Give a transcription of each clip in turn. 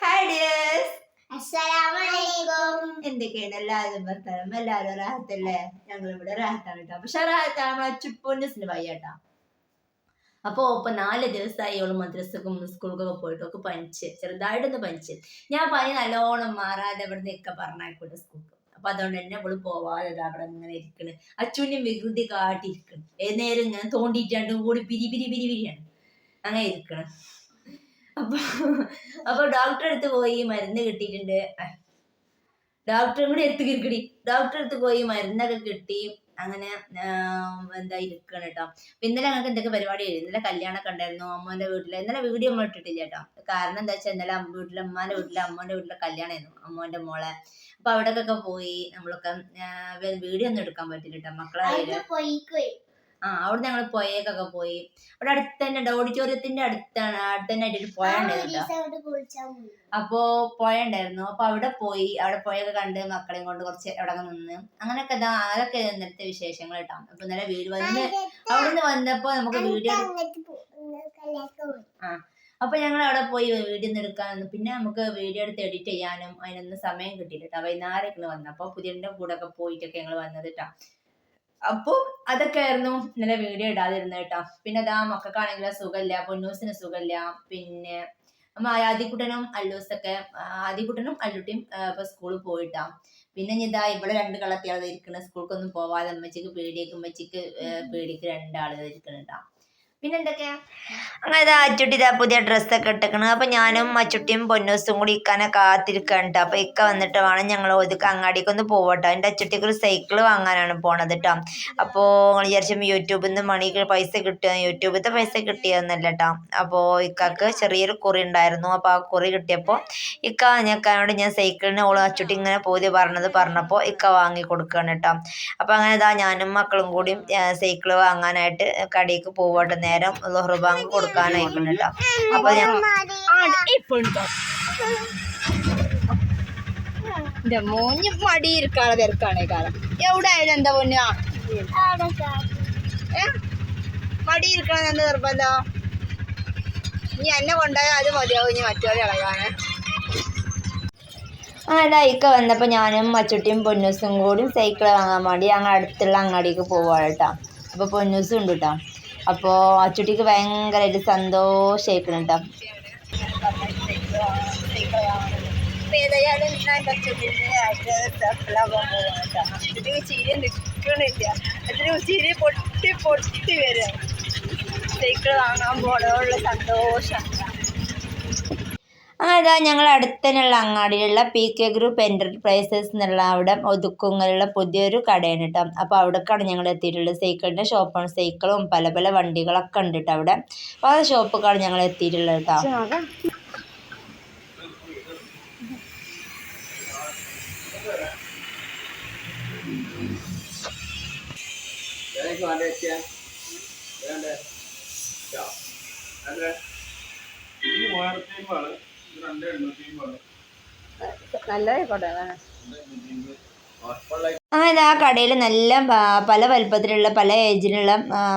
Hi dears എന്തൊക്കെയാണ് എല്ലാവരും വർത്തമാനം എല്ലാവരും റാഹത്തല്ലേ ഞങ്ങൾ ഇവിടെ റാഹത്താണ് കേട്ടോ പക്ഷെ റാഹത്താണ് നമ്മളെ ചുപ്പൂന്റെ വയ്യാട്ടാ അപ്പോൾ ഇപ്പൊ നാല് ദിവസമായി ഇവൾ മദ്രസക്കും സ്കൂൾക്കൊക്കെ പോയിട്ട് ഒക്കെ പനിച്ച് ചെറുതായിട്ടൊന്ന് പനിച്ച്. ഞാൻ പനി നല്ലോണം മാറാതെ ഇവിടെ ഒക്കെ പറഞ്ഞായിക്കോട്ടെ സ്കൂൾക്ക്. അപ്പൊ അതുകൊണ്ട് തന്നെ അവൾ പോവാതെ അവിടെ ഇങ്ങനെ ഇരിക്കണ്. അച്ഛനും വികൃതി കാട്ടിരിക്കണം ഏത് നേരം ഇങ്ങനെ തോണ്ടിയിട്ടാണ്ട് കൂടി പിരി പിരി പിരി പിരിയാണ്. അങ്ങനെ ഇരിക്കണം. അപ്പൊ അപ്പൊ ഡോക്ടറെ അടുത്ത് പോയി മരുന്ന് കിട്ടിയിട്ടുണ്ട്. ഡോക്ടറും കൂടി എടുത്ത് കിരിക്കടി ഡോക്ടറെ അടുത്ത് പോയി മരുന്നൊക്കെ കിട്ടി. അങ്ങനെ എന്താ ഇരിക്കണം കേട്ടോ. ഇന്നലെ ഞങ്ങൾക്ക് എന്തൊക്കെ പരിപാടി ആയിരുന്നു? ഇന്നലെ കല്യാണമൊക്കെ ഉണ്ടായിരുന്നു അമ്മന്റെ വീട്ടിൽ. ഇന്നലെ വീഡിയോ നമ്മൾ ഇട്ടിട്ടില്ല കേട്ടോ. കാരണം എന്താ വെച്ചാൽ ഇന്നലെ വീട്ടിലെ അമ്മാന്റെ വീട്ടിലെ അമ്മന്റെ വീട്ടിലെ കല്യാണമായിരുന്നു അമ്മന്റെ മോളെ. അപ്പൊ അവിടേക്കൊക്കെ പോയി നമ്മളൊക്കെ വീഡിയോ ഒന്നും എടുക്കാൻ പറ്റില്ല കേട്ടോ. മക്കളെ ആ അവിടെ ഞങ്ങൾ പുഴയൊക്കെ പോയി. അവിടെ അടുത്ത് തന്നെ ഉണ്ട് ഓഡിറ്റോറിയത്തിന്റെ അടുത്താണ് അടുത്ത് തന്നെ ആയിട്ട് ഒരു പുഴ ഉണ്ടായിരുന്നു അപ്പോ പുഴ ഉണ്ടായിരുന്നു. അപ്പൊ അവിടെ പോയി അവിടെ പുഴയൊക്കെ കണ്ട് മക്കളെയും കൊണ്ട് കുറച്ച് അവിടെ നിന്ന്. അങ്ങനെയൊക്കെ അതൊക്കെ ഇന്നത്തെ വിശേഷങ്ങൾ കേട്ടോ. അപ്പൊ ഇന്നലെ വീട് വന്ന് അവിടെ നിന്ന് വന്നപ്പോ നമുക്ക് വീഡിയോ ആ അപ്പൊ ഞങ്ങൾ അവിടെ പോയി വീഡിയോ ഒന്ന് എടുക്കാൻ പിന്നെ നമുക്ക് വീഡിയോ എടുത്ത് എഡിറ്റ് ചെയ്യാനും അതിനൊന്നും സമയം കിട്ടിയില്ല കേട്ടോ. വൈകുന്നേരം വന്നപ്പോ പുതിയ കൂടെ ഒക്കെ പോയിട്ടൊക്കെ ഞങ്ങൾ വന്നത് കേട്ടോ. അപ്പൊ അതൊക്കെ ആയിരുന്നു ഇന്നലെ വീഡിയോ ഇടാതിരുന്നത് കേട്ടോ. പിന്നെ അതാ മക്കൾക്കാണെങ്കിലും സുഖമില്ല പൊന്നൂസിന് സുഖമില്ല. പിന്നെ അമ്മ ആദിക്കുട്ടനും അല്ലൂസൊക്കെ ആദിക്കുട്ടനും അല്ലുട്ടിയും ഇപ്പൊ സ്കൂളിൽ പോയിട്ടാ. പിന്നെ ഇതാ ഇവിടെ രണ്ട് കളത്തിയാളെ ഇരിക്കണ. സ്കൂൾക്കൊന്നും പോവാതെ അമ്മച്ചിക്ക് പേടിയേക്കും അമ്മച്ചിക്ക് പേടിക്ക് രണ്ടാളെ ഇരിക്കണുണ്ടാ പിന്നെ എന്തൊക്കെയാ അങ്ങനെ അച്ചുട്ടി ഇതാ പുതിയ ഡ്രസ്സൊക്കെ ഇട്ടേക്കണ്. അപ്പൊ ഞാനും അച്ചുട്ടിയും പൊന്നൂസും കൂടി ഇക്കാനെ കാത്തിരിക്കണ്ട അപ്പൊ ഇക്ക വന്നിട്ട് വേണം ഞങ്ങൾ ഒതുക്ക അങ്ങാടിക്ക് ഒന്ന് പോവട്ടോ. എന്റെ അച്ചുട്ടിക്ക് ഒരു സൈക്കിൾ വാങ്ങാനാണ് പോണത് കേട്ടോ അപ്പോൾ നിങ്ങൾ വിചാരിച്ചും യൂട്യൂബിൽ നിന്ന് മണിക്ക് പൈസ കിട്ടുക യൂട്യൂബിലത്തെ പൈസ കിട്ടിയതെന്നല്ല കേട്ടോ അപ്പോൾ ഇക്കാക്ക് ചെറിയൊരു കുറി ഉണ്ടായിരുന്നു. അപ്പോൾ ആ കുറി കിട്ടിയപ്പോൾ ഇക്ക ഞക്കാനോട് ഞാൻ സൈക്കിളിന് ഓൾ അച്ചുട്ടി ഇങ്ങനെ പോതി പറഞ്ഞത് പറഞ്ഞപ്പോൾ ഇക്ക വാങ്ങി കൊടുക്കുകയാണ് കേട്ടോ അപ്പോൾ അങ്ങനെ ഇതാ ഞാനും മക്കളും കൂടി സൈക്കിൾ വാങ്ങാനായിട്ട് കടയിലേക്ക് പോവട്ടെ നേരം ലുഹർ ബാങ്ക് കൊടുക്കാനായിട്ടുണ്ട് കേട്ടോ അപ്പോൾ ഞാൻ എന്റെ മോഞ്ഞ് മടി ഇരിക്കാതെ തിരക്കാണ് കാലം. എവിടെ ആയാലും എന്താ പൊന്നാ? മടി ഇരിക്കണം എന്താ നിർബന്ധം? ഇനി എന്നെ കൊണ്ടുപോയാൽ അത് മതിയാവും ഇനി മറ്റൊരു ഇളകാണ് അങ്ങനെ ഇക്ക വന്നപ്പോൾ ഞാനും അച്ചുട്ടിയും പൊന്നൂസും കൂടി സൈക്കിൾ വാങ്ങാൻ വേണ്ടി ഞങ്ങൾ അടുത്തുള്ള അങ്ങാടിക്ക് പോവാണ് കേട്ടോ. അപ്പോൾ പൊന്നൂസും ഉണ്ട് കേട്ടോ. അപ്പോൾ അച്ചുട്ടിക്ക് ഭയങ്കരമായിട്ട് സന്തോഷമായിക്കണം കേട്ടോ ഏതായാലും ഞാൻ പൊട്ടി പൊട്ടി വരും. സൈക്കിൾ വാങ്ങാൻ പോണുള്ള സന്തോഷം. അങ്ങനെ ഇതാ ഞങ്ങൾ അടുത്തുള്ള അങ്ങാടിയിലുള്ള പി കെ ഗ്രൂപ്പ് എന്റർപ്രൈസസ് എന്നുള്ള അവിടെ ഒതുക്കുങ്ങലുള്ള പുതിയൊരു കടയാണ് കേട്ടോ അപ്പോൾ അവിടേക്കാണ് ഞങ്ങൾ എത്തിയിട്ടുള്ളത്. സൈക്കിളിന്റെ ഷോപ്പാണ് സൈക്കിളും പല പല വണ്ടികളൊക്കെ ഉണ്ട് കേട്ടോ അവിടെ. അപ്പോൾ ആ ഷോപ്പൊക്കെയാണ് ഞങ്ങൾ എത്തിയിട്ടുള്ളത് കേട്ടോ നല്ലതായിക്കോട്ടെ അങ്ങനെ ആ കടയിൽ നല്ല പല വലുപ്പത്തിലുള്ള പല ഏജിലുള്ള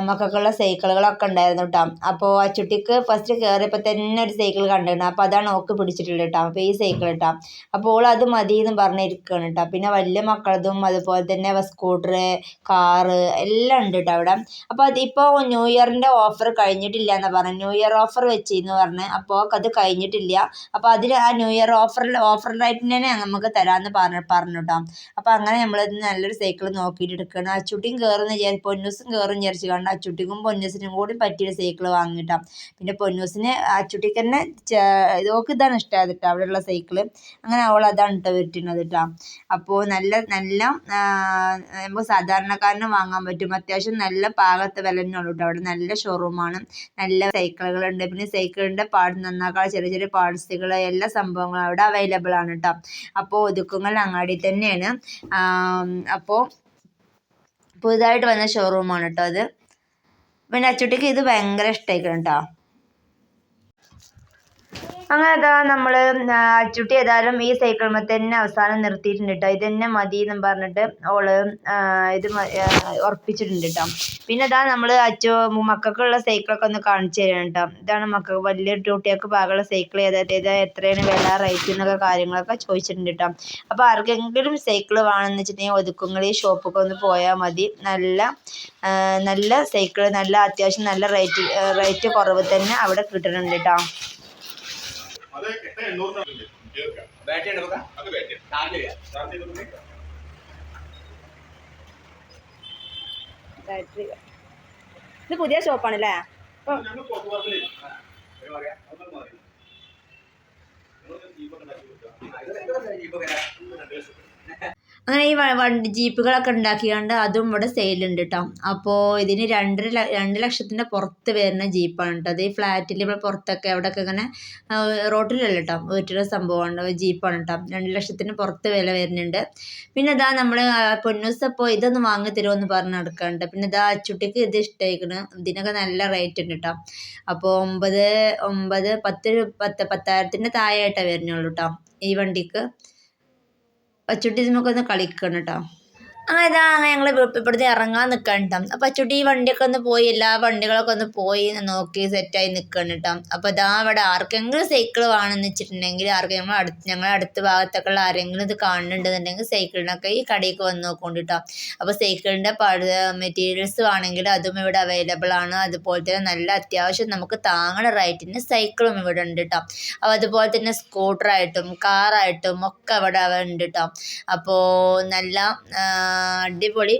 മക്കൾക്കുള്ള സൈക്കിളുകളൊക്കെ ഉണ്ടായിരുന്നു കേട്ടോ അപ്പോൾ ആ ചുട്ടിക്ക് ഫസ്റ്റ് കയറിയപ്പോൾ തന്നെ ഒരു സൈക്കിൾ കണ്ടിരുന്നു. അപ്പോൾ അതാണ് ഓക്ക് പിടിച്ചിട്ടുള്ളത് കേട്ടോ അപ്പോൾ ഈ സൈക്കിൾ കേട്ടോ അപ്പോൾ ഓൾ അത് മതി എന്ന് പറഞ്ഞിരിക്കുകയാണ് കേട്ടോ പിന്നെ വലിയ മക്കളതും അതുപോലെ തന്നെ സ്കൂട്ടർ കാറ് എല്ലാം ഉണ്ട് കേട്ടോ അവിടെ. അപ്പോൾ അതിപ്പോൾ ന്യൂ ഇയറിന്റെ ഓഫർ കഴിഞ്ഞിട്ടില്ല എന്ന് പറഞ്ഞു. ന്യൂ ഇയർ ഓഫർ വെച്ചിന്ന് പറഞ്ഞ്. അപ്പോൾ അത് കഴിഞ്ഞിട്ടില്ല. അപ്പോൾ അതിൽ ആ ന്യൂ ഇയർ ഓഫറിൽ ഓഫറിലായിട്ട് തന്നെ നമുക്ക് തരാമെന്ന് പറഞ്ഞു പറഞ്ഞു കേട്ടോ അപ്പോൾ അങ്ങനെ നമ്മൾ നല്ലൊരു സൈക്കിൾ നോക്കിയിട്ട് എടുക്കണം. അച്ചുട്ടിയും കയറുന്ന വിചാരി പൊന്നൂസും കയറും വിചാരിച്ചു. കണ്ട് അച്ചുട്ടിക്കും പൊന്നൂസിനും കൂടി പറ്റിയൊരു സൈക്കിൾ വാങ്ങിയിട്ടാം. പിന്നെ പൊന്നൂസിന് അച്ചുട്ടിക്ക് തന്നെ ഇതൊക്കെ ഇതാണ് ഇഷ്ടമായത് കേട്ടോ അവിടെയുള്ള സൈക്കിൾ അങ്ങനെ അവൾ അതാണ് കേട്ടോ വരുത്തുന്നത് കേട്ടോ അപ്പോൾ നല്ല നല്ല നമുക്ക് സാധാരണക്കാരന് വാങ്ങാൻ പറ്റും. അത്യാവശ്യം നല്ല പാകത്തെ വില തന്നെയുള്ളൂ കേട്ടോ അവിടെ നല്ല ഷോറൂമാണ് നല്ല സൈക്കിളുകളുണ്ട് പിന്നെ സൈക്കിളിന്റെ പാട് നന്നാക്കാൻ ചെറിയ ചെറിയ പാർട്സുകൾ എല്ലാ സംഭവങ്ങളും അവിടെ അവൈലബിൾ ആണ് കേട്ടോ അപ്പോൾ ഒതുക്കുങ്ങൾ അങ്ങാടി തന്നെയാണ്. അപ്പോൾ പുതുതായിട്ട് വന്ന ഷോറൂമാണ് കേട്ടോ അത്. പിന്നെ അച്ചുട്ടിക്ക് ഇത് ഭയങ്കര ഇഷ്ടമായിക്കണം കേട്ടോ അങ്ങനെ ഇതാ നമ്മൾ അച്ചുട്ടി ഏതായാലും ഈ സൈക്കിൾമേ തന്നെ അവസാനം നിർത്തിയിട്ടുണ്ട് കേട്ടോ ഇത് തന്നെ മതി എന്നും പറഞ്ഞിട്ട് ഓൾ ഇത് ഉറപ്പിച്ചിട്ടുണ്ട് കേട്ടോ പിന്നെ ഇതാ നമ്മൾ അച്ചു മക്കൾക്കുള്ള സൈക്കിളൊക്കെ ഒന്ന് കാണിച്ചു തരാം കേട്ടോ ഇതാണ് മക്കൾക്ക് വലിയ കുട്ടികൾക്ക് പാകമുള്ള സൈക്കിൾ ഏതാ ഏതാ എത്രയാണ് വില റേറ്റ് എന്നൊക്കെ കാര്യങ്ങളൊക്കെ ചോദിച്ചിട്ടുണ്ട് കേട്ടോ അപ്പോൾ ആർക്കെങ്കിലും സൈക്കിൾ വേണമെന്ന് വെച്ചിട്ടുണ്ടെങ്കിൽ ഒതുക്കുങ്ങളിൽ ഷോപ്പൊക്കെ ഒന്ന് പോയാൽ മതി. നല്ല നല്ല സൈക്കിൾ നല്ല അത്യാവശ്യം നല്ല റേറ്റ് റേറ്റ് കുറവ് തന്നെ അവിടെ കിട്ടുന്നുണ്ട് കേട്ടോ അത് എട്ട് എണ്ണൂറിനുണ്ട് ബാറ്റ് ബാറ്ററി അത് ബാറ്റ് വേണ്ടി ചാർജ് ചെയ്യാം. ചാർജ് ചെയ്ത് ഇത് പുതിയ ഷോപ്പാണല്ലേ ഇപ്പൊ അങ്ങനെ ഈ വണ്ടി ജീപ്പുകളൊക്കെ ഉണ്ടാക്കിയാണ്ട് അതും ഇവിടെ സെയിലുണ്ട് കേട്ടോ അപ്പോൾ ഇതിന് രണ്ടര രണ്ട് ലക്ഷത്തിന്റെ പുറത്ത് വരുന്ന ജീപ്പാണ് കേട്ടോ അത് ഈ ഫ്ലാറ്റിൽ ഇവിടെ പുറത്തൊക്കെ അവിടെയൊക്കെ ഇങ്ങനെ റോട്ടിലല്ല കേട്ടോ വീട്ടിലെ സംഭവമാണ് ജീപ്പാണ് കേട്ടോ രണ്ട് ലക്ഷത്തിന് പുറത്ത് വില വരുന്നുണ്ട്. പിന്നെ ഇതാ നമ്മൾ പൊന്നൂസ് അപ്പോൾ ഇതൊന്ന് വാങ്ങി തരുമെന്ന് പറഞ്ഞ് നടക്കാറുണ്ട് പിന്നെ ഇതാ അച്ചുട്ടിക്ക് ഇത് ഇഷ്ടമായിക്കണ് ഇതിനൊക്കെ നല്ല റേറ്റ് ഉണ്ട് കേട്ടോ അപ്പോൾ ഒമ്പത് ഒമ്പത് പത്ത് പത്ത് പത്തായിരത്തിന്റെ താഴെയായിട്ടാണ് വരുന്നുള്ളൂ കേട്ടോ ഈ വണ്ടിക്ക്. അച്ചുട്ടി നമുക്കൊന്ന് കളിക്കണം കേട്ടോ അങ്ങനെ ഇതാ ഞങ്ങൾ ഇവിടുന്ന് ഇറങ്ങാൻ നിൽക്കണം അപ്പോൾ അച്ചുട്ടി ഈ വണ്ടിയൊക്കെ ഒന്ന് പോയി എല്ലാ വണ്ടികളൊക്കെ ഒന്ന് പോയി നോക്കി സെറ്റായി നിൽക്കണം കേട്ടോ അപ്പോൾ ഇതാ അവിടെ ആർക്കെങ്കിലും സൈക്കിൾ വേണമെന്ന് വെച്ചിട്ടുണ്ടെങ്കിൽ ആർക്കെങ്കിലും അടുത്ത് ഞങ്ങളുടെ അടുത്ത ഭാഗത്തൊക്കെ ഉള്ള ആരെങ്കിലും ഇത് കാണുന്നുണ്ടെന്നുണ്ടെങ്കിൽ സൈക്കിളിനൊക്കെ ഈ കടയിലേക്ക് വന്ന് നോക്കൊണ്ട് കേട്ടോ അപ്പോൾ സൈക്കിളിന്റെ മെറ്റീരിയൽസ് വേണമെങ്കിൽ അതും ഇവിടെ അവൈലബിൾ ആണ്. അതുപോലെ തന്നെ നല്ല അത്യാവശ്യം നമുക്ക് താങ്ങണ റേറ്റിന് സൈക്കിളും ഇവിടെ ഉണ്ട് കേട്ടോ അപ്പോൾ അതുപോലെ തന്നെ സ്കൂട്ടറായിട്ടും കാറായിട്ടും ഒക്കെ അവിടെ ഉണ്ട് കേട്ടോ അപ്പോൾ നല്ല അടിപൊളി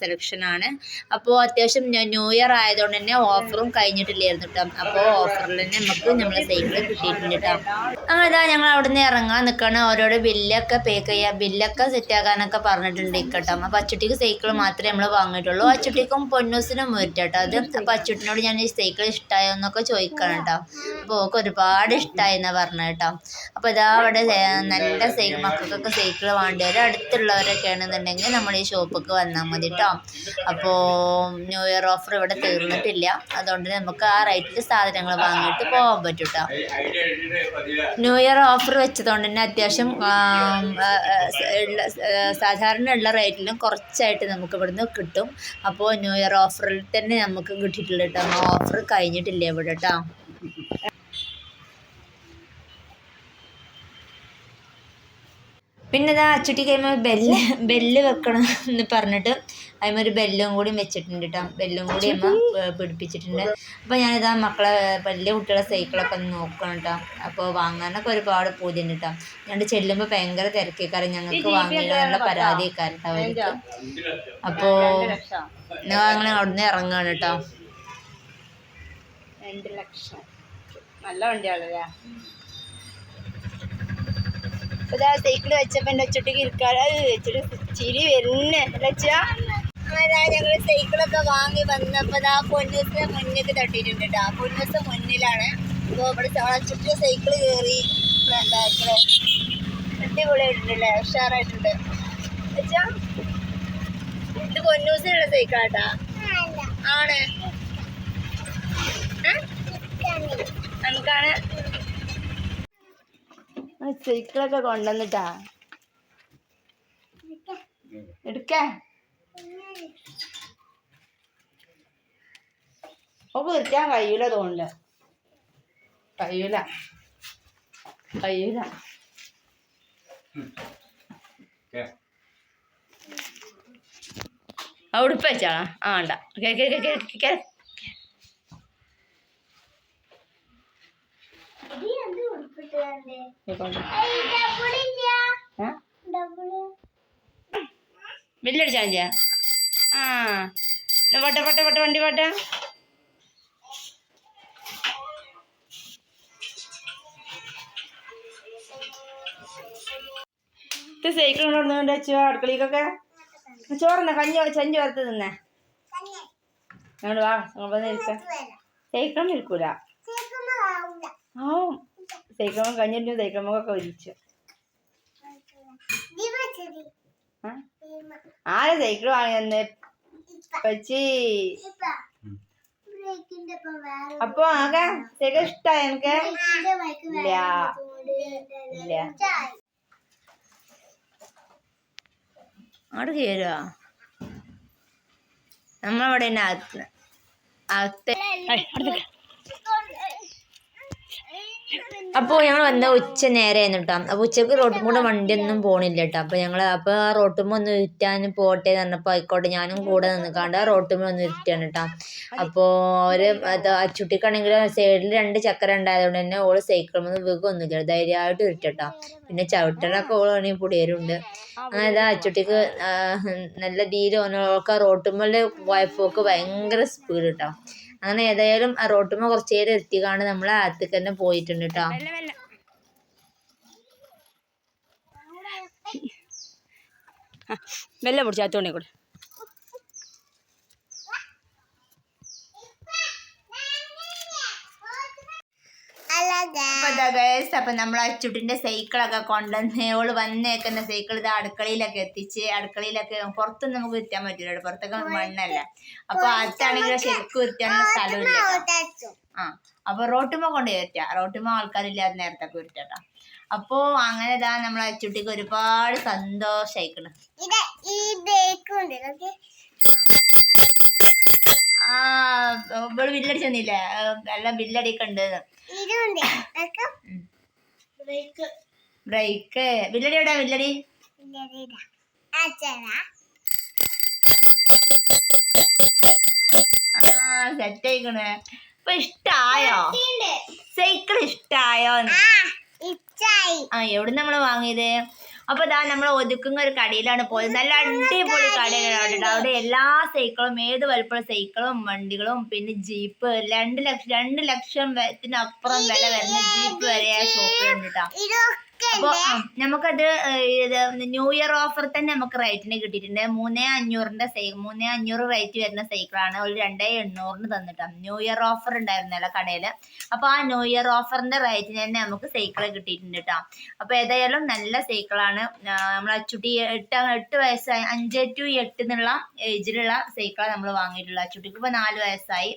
സെലക്ഷനാണ് അപ്പോൾ അത്യാവശ്യം ന്യൂ- ഇയർ ആയതുകൊണ്ട് തന്നെ ഓഫറും കഴിഞ്ഞിട്ടില്ലായിരുന്നു കേട്ടോ അപ്പോൾ ഓഫറിൽ തന്നെ നമുക്ക് നമ്മളെ സൈക്കിൾ കിട്ടിയിട്ടുണ്ട് കേട്ടോ ഇതാ ഞങ്ങൾ അവിടെ നിന്ന് ഇറങ്ങാൻ നിൽക്കണം ഓരോരോ ബില്ലൊക്കെ പേ ചെയ്യാം. ബില്ലൊക്കെ സെറ്റ് ആക്കാനൊക്കെ പറഞ്ഞിട്ടുണ്ട് കേട്ടോ അപ്പം അച്ചുട്ടിക്ക് സൈക്കിൾ മാത്രമേ നമ്മൾ വാങ്ങിയിട്ടുള്ളൂ. അച്ചുട്ടിക്കും പൊന്നൂസിനും വരും കേട്ടോ അത് അപ്പം അച്ചുട്ടിനോട് ഞാൻ ഈ സൈക്കിൾ ഇഷ്ടമായോ എന്നൊക്കെ ചോദിക്കണം കേട്ടോ അപ്പോൾ ഓക്ക് ഒരുപാട് ഇഷ്ടമായി എന്നാണ് പറഞ്ഞത് കേട്ടോ അപ്പോൾ ഇതാ അവിടെ നല്ല സൈക്കിൾ മക്കൾക്കൊക്കെ സൈക്കിൾ വേണ്ടിയവർ അടുത്തുള്ളവരൊക്കെ ആണെന്നുണ്ടെങ്കിൽ നമ്മൾ ഈ ഷോപ്പൊക്കെ വന്നാൽ മതി കേട്ടോ അപ്പോൾ ന്യൂ ഇയർ ഓഫർ ഇവിടെ തീർന്നിട്ടില്ല. അതുകൊണ്ട് നമുക്ക് ആ റേറ്റിൽ സാധനങ്ങൾ വാങ്ങിയിട്ട് പോകാൻ പറ്റും കേട്ടോ ന്യൂ ഇയർ ഓഫർ വെച്ചതുകൊണ്ട് തന്നെ അത്യാവശ്യം സാധാരണ ഉള്ള റേറ്റിലും കുറച്ചായിട്ട് നമുക്ക് ഇവിടുന്ന് കിട്ടും. അപ്പോൾ ന്യൂ ഇയർ ഓഫറിൽ തന്നെ നമുക്ക് കിട്ടിയിട്ടില്ല കേട്ടോ. ഓഫർ കഴിഞ്ഞിട്ടില്ല ഇവിടെ കേട്ടോ. പിന്നെ ഇതാ അച്ചുട്ടി കഴിയുമ്പോൾ ബെല്ല് ബെല്ല് വെക്കണം എന്ന് പറഞ്ഞിട്ട് അതിമൊരു ഒരു ബെല്ലും കൂടി വെച്ചിട്ടുണ്ട് കേട്ടോ ബെല്ലും കൂടി അമ്മ പിടിപ്പിച്ചിട്ടുണ്ട്. അപ്പോൾ ഞാനിതാ മക്കളെ വലിയ കുട്ടികളെ സൈക്കിളൊക്കെ ഒന്ന് നോക്കണം കേട്ടോ അപ്പോൾ വാങ്ങാനൊക്കെ ഒരുപാട് പൂതിയുണ്ട് കേട്ടോ ഞങ്ങൾ ചെല്ലുമ്പോൾ ഭയങ്കര തിരക്കേക്കാറ് ഞങ്ങൾക്ക് വാങ്ങിയില്ല പരാതി കേട്ടോ അവർക്ക്. അപ്പോൾ ഞങ്ങൾ അവിടുന്ന് ഇറങ്ങുകയാണ് കേട്ടോ രണ്ട് ലക്ഷം. നല്ല വണ്ടിയാണല്ലേ? ഇതാ സൈക്കിൾ വെച്ചപ്പോൾ എന്റെ ഒച്ചട്ടിക്ക് ഇരിക്കാറ് വെച്ചിട്ട് ചിരി വരുന്നേ. വെച്ചാ അതാ ഞങ്ങൾ സൈക്കിളൊക്കെ വാങ്ങി വന്നപ്പോൾ ആ പൊന്നൂസിനെ മുന്നിലേക്ക് തട്ടിയിട്ടുണ്ട് കേട്ടോ പൊന്നൂസ് മുന്നിലാണ്. അപ്പോൾ ഇവിടെ ചുറ്റും സൈക്കിൾ കയറി ബാക്കിൽ അടിപൊളിയായിട്ടുണ്ടല്ലേ ഉഷാറായിട്ടുണ്ട്. വെച്ചാ ഇത് പൊന്നൂസിനുള്ള സൈക്കിളാട്ടാ ആണ്. സൈക്കിളൊക്കെ കൊണ്ടുവന്നിട്ടാ? എടുക്കേ. ഒക്കെ നിർത്താൻ കഴിയൂല തോന്നില്ല കഴിയൂല. കഴിയൂല. അവിടെ ഉടുപ്പ് വെച്ചാണോ ആ ഉണ്ടാ. കേ കേ കേ കേൾക്കോണ്ട്. ഏ? ബില്ലടിച്ചാ ആ. പോട്ടെ പോട്ടെ പോട്ടെ വണ്ടി പോട്ടെ ഇത് സൈക്കിൾ കൊണ്ടുവന്നുകൊണ്ട് വെച്ചോ അടുക്കളയിലേക്കൊക്കെ. ചോറുന്ന കഞ്ഞി ചഞ്ചി വറുത്ത് തിന്നേ? അങ്ങോട്ട് വാ സൈക്കിളും നിൽക്കൂല ആവും. സൈക്കിളും കഴിഞ്ഞിട്ട് സൈക്കിളുമൊക്കെ ഒരിച്ചു ആ? ആരെ സൈക്കിൾ വാങ്ങിയെന്ന് പച്ചി അപ്പൊ ആകെ സൈക്കിൾ ഇഷ്ടായ എനിക്ക് ഇല്ല. ഇല്ല. അങ്ങോട്ട് കയറുക നമ്മളവിടെ തന്നെ അകത്ത് അകത്ത് അപ്പോൾ ഞങ്ങൾ വന്ന ഉച്ച നേരെയായിരുന്നു കേട്ടോ അപ്പോൾ ഉച്ചയ്ക്ക് റോട്ടും കൂടെ വണ്ടിയൊന്നും പോണില്ല കേട്ടോ അപ്പോൾ ഞങ്ങൾ അപ്പോൾ ആ റോട്ടുമ്പോൾ ഒന്ന് ഇരുട്ടാൻ പോട്ടെ എന്ന് പറഞ്ഞപ്പോൾ ആയിക്കോട്ടെ ഞാനും കൂടെ നിന്നിക്കാണ്ട് ആ റോട്ടുമ്പോൾ ഒന്ന് ഇരുട്ടാണ് കേട്ടോ അപ്പോൾ ഒരു അച്ചുട്ടിക്കാണെങ്കിൽ സൈഡിൽ രണ്ട് ചക്രം ഉണ്ടായതുകൊണ്ട് തന്നെ ഓൾ സൈക്കിളിൽ നിന്ന് ഒന്നുമില്ല. ധൈര്യമായിട്ട് ഇരുട്ടട്ടോ പിന്നെ ചവിട്ടനൊക്കെ വേണമെങ്കിൽ പുടിയരുണ്ട്. അതായത് അച്ചുട്ടിക്ക് നല്ല തീരെ ഓനോൾക്ക് ആ റോട്ടുമ്പോൾ പോയപ്പോക്ക് ഭയങ്കര സ്പീഡ് കേട്ടോ അങ്ങനെ ഏതായാലും ആ റോട്ടുമ്മ കുറച്ചു നേരം എത്തിക്കാണ് നമ്മൾ ആദ്യത്തേക്ക് തന്നെ പോയിട്ടുണ്ട് കേട്ടോ മെല്ലെ പിടിച്ചു അത്തോണി കൂടെ അല്ലാതെ അപ്പൊ ഇതാ ഗൈസ് അപ്പൊ നമ്മൾ അച്ചുട്ടിന്റെ സൈക്കിളൊക്കെ കൊണ്ടുവന്ന് ഓൾ വന്നേക്കുന്ന സൈക്കിൾ ഇത് അടുക്കളയിലൊക്കെ എത്തിച്ച് അടുക്കളയിലൊക്കെ പുറത്തൊന്നും നമുക്ക് വിറ്റാൻ പറ്റില്ല പുറത്തൊക്കെ മണ്ണല്ല. അപ്പൊ അടുത്താണെങ്കിൽ ശരിക്കും വിറ്റാനുള്ള സ്ഥലമില്ല. ആ അപ്പൊ റോട്ടുമ കൊണ്ട് കയറ്റാ റോട്ടുമ്മ ആൾക്കാരില്ലാതെ നേരത്തെ വിറ്റാട്ടോ അപ്പോ അങ്ങനെ ഇതാ നമ്മളെ അച്ചുട്ടിക്ക് ഒരുപാട് സന്തോഷായിക്കണം. ആ ഇവൾ ബില്ലടിച്ചൊന്നില്ലേ? എല്ലാം ബില്ലടിയൊക്കെ ഉണ്ട് ഇതുണ്ട് നോക്ക്. ബൈക്ക് ബ്രേക്ക് വില്ലടി എവിടെ? വില്ലടി. സെറ്റ് ആയിക്കണ്. ഇപ്പൊ ഇഷ്ടായോ? സൈക്കിൾ ഇഷ്ടായോ. ആ എവിടെ നമ്മൾ വാങ്ങിയത്? അപ്പൊ ഇതാ നമ്മൾ ഒതുക്കുന്ന ഒരു കടയിലാണ് പോയത്. നല്ല അടിപൊളി കടയിലാണ് അവിടെ എല്ലാ സൈക്കിളും ഏത് വലുപ്പമുള്ള സൈക്കിളും വണ്ടികളും പിന്നെ ജീപ്പ് രണ്ട് ലക്ഷം രണ്ട് ലക്ഷത്തിനപ്പുറം വില വരുന്ന ജീപ്പ് വരെ ആ ഷോപ്പിലുണ്ട് കേട്ടോ. നമുക്കത് ന്യൂ ഇയർ ഓഫർ തന്നെ നമുക്ക് റേറ്റിന് കിട്ടിയിട്ടുണ്ട്. മൂന്നേ അഞ്ഞൂറിന്റെ സൈക്കിൾ മൂന്നേ അഞ്ഞൂറ് റേറ്റ് വരുന്ന സൈക്കിളാണ് ഒരു രണ്ടേ എണ്ണൂറിന് തന്നിട്ടാണ് ന്യൂ ഇയർ ഓഫർ ഉണ്ടായിരുന്നല്ലോ കടയിൽ അപ്പൊ ആ ന്യൂ ഇയർ ഓഫറിന്റെ റേറ്റിന് തന്നെ നമുക്ക് സൈക്കിൾ കിട്ടിയിട്ടുണ്ട് കേട്ടോ അപ്പൊ ഏതായാലും നല്ല സൈക്കിളാണ് നമ്മൾ അച്ചുട്ടി എട്ട് എട്ട് വയസ്സായി അഞ്ച് ടു എട്ട് എന്നുള്ള ഏജിലുള്ള സൈക്കിളാണ് നമ്മൾ വാങ്ങിയിട്ടുള്ളത്. അച്ചുട്ടിക്ക് ഇപ്പൊ നാല് വയസ്സായി.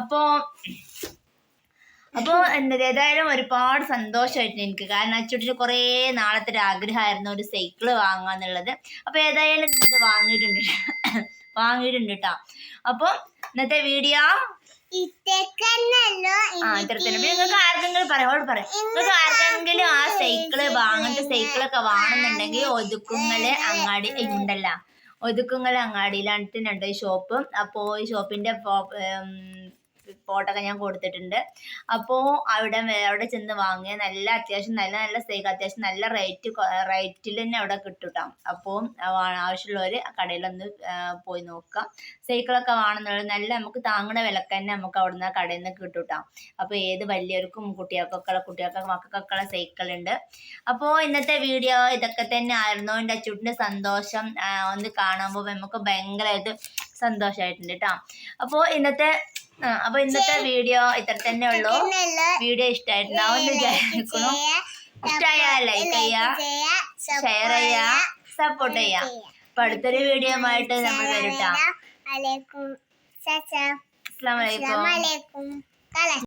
അപ്പോ അപ്പോൾ എന്താ ഏതായാലും ഒരുപാട് സന്തോഷമായിട്ടുണ്ട് എനിക്ക്. കാരണം അച്ചുട്ടിന് കുറേ നാളത്തെ ഒരു ആഗ്രഹമായിരുന്നു ഒരു സൈക്കിൾ വാങ്ങാന്നുള്ളത് അപ്പോൾ ഏതായാലും ഇത് വാങ്ങിയിട്ടുണ്ട്. വാങ്ങിയിട്ടുണ്ട് കേട്ടോ അപ്പോൾ ഇന്നത്തെ വീഡിയോ? നിങ്ങൾക്ക് ആർക്കെങ്കിലും പറയാം അവളോട് പറയാം. നിങ്ങൾക്ക് ആർക്കെങ്കിലും ആ സൈക്കിൾ വാങ്ങുന്ന സൈക്കിളൊക്കെ വാങ്ങുന്നുണ്ടെങ്കിൽ ഒതുക്കുങ്ങൽ അങ്ങാടി ഉണ്ടല്ല. ഒതുക്കുങ്ങൽ അങ്ങാടിയിലാണ് ഈ ഷോപ്പ്. അപ്പോൾ ഈ ഷോപ്പിന്റെ ഫോട്ടോ ഒക്കെ ഞാൻ കൊടുത്തിട്ടുണ്ട്. അപ്പോൾ അവിടെ അവിടെ ചെന്ന് വാങ്ങിയ നല്ല അത്യാവശ്യം നല്ല നല്ല സൈക്കിൾ അത്യാവശ്യം നല്ല റേറ്റ് റേറ്റിൽ തന്നെ അവിടെ കിട്ടും അപ്പോൾ ആവശ്യമുള്ളവർ കടയിലൊന്ന് പോയി നോക്കാം സൈക്കിളൊക്കെ വാങ്ങുന്നുള്ള നല്ല നമുക്ക് താങ്ങണ വിലക്ക് തന്നെ നമുക്ക് അവിടുന്ന് കടയിൽ നിന്ന് കിട്ടും അപ്പോൾ ഏത് വലിയവർക്കും കുട്ടികൾക്കൊക്കെ ഉള്ള കുട്ടികൾക്കൊക്കെ മക്കൾക്കൊക്കെ ഉണ്ട് അപ്പോൾ ഇന്നത്തെ വീഡിയോ ഇതൊക്കെ തന്നെ ആയിരുന്നു. എന്റെ അച്ചൂട്ടിന്റെ സന്തോഷം ഒന്ന് കാണുമ്പോൾ നമുക്ക് ഭയങ്കരമായിട്ട് സന്തോഷമായിട്ടുണ്ട് കേട്ടോ അപ്പോൾ ഇന്നത്തെ ആ, അപ്പോൾ ഇന്നത്തെ വീഡിയോ ഇത്ര തന്നെ ഉള്ളൂ. വീഡിയോ ഇഷ്ടമായിട്ടുണ്ടാവും എന്ന് വിചാരിക്കുന്നു. ഇഷ്ടമായാൽ ലൈക്ക് ചെയ്യാ ഷെയർ ചെയ്യാ സപ്പോർട്ട് ചെയ്യാ. അപ്പൊ അടുത്തൊരു വീഡിയോ ആയിട്ട് നമ്മൾ വരട്ടാം. അസ്സാം വലൈക്കും